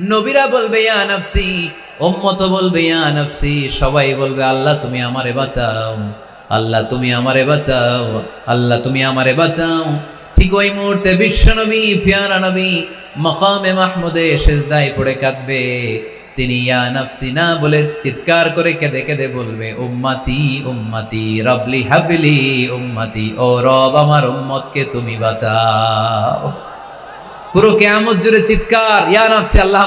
নবীরা বলবে, ইয়া নফসি। উম্মত বলবে, ইয়া নফসি। সবাই বলবে, আল্লাহ তুমি আমারে বাঁচাও, আল্লাহ তুমি আমারে বাঁচাও, আল্লাহ তুমি আমারে বাঁচাও। ঠিক ওই মুহূর্তে বিশ্বনবী পিয়ারা নবী, মকামে মাহমুদে সেজদায় পড়ে কাঁদবে। তিনি, ইয়া না বলে চিৎকার করে কেঁদে কেঁদে বলবে, উম্মাতি উম্মাতি রবলি হাবলি, উম্মাতি, ও রব আমার উম্মতকে তুমি বাঁচাও। পুরো কেয়ামত জুড়ে চিৎকার ইয়া নফসি আল্লাহ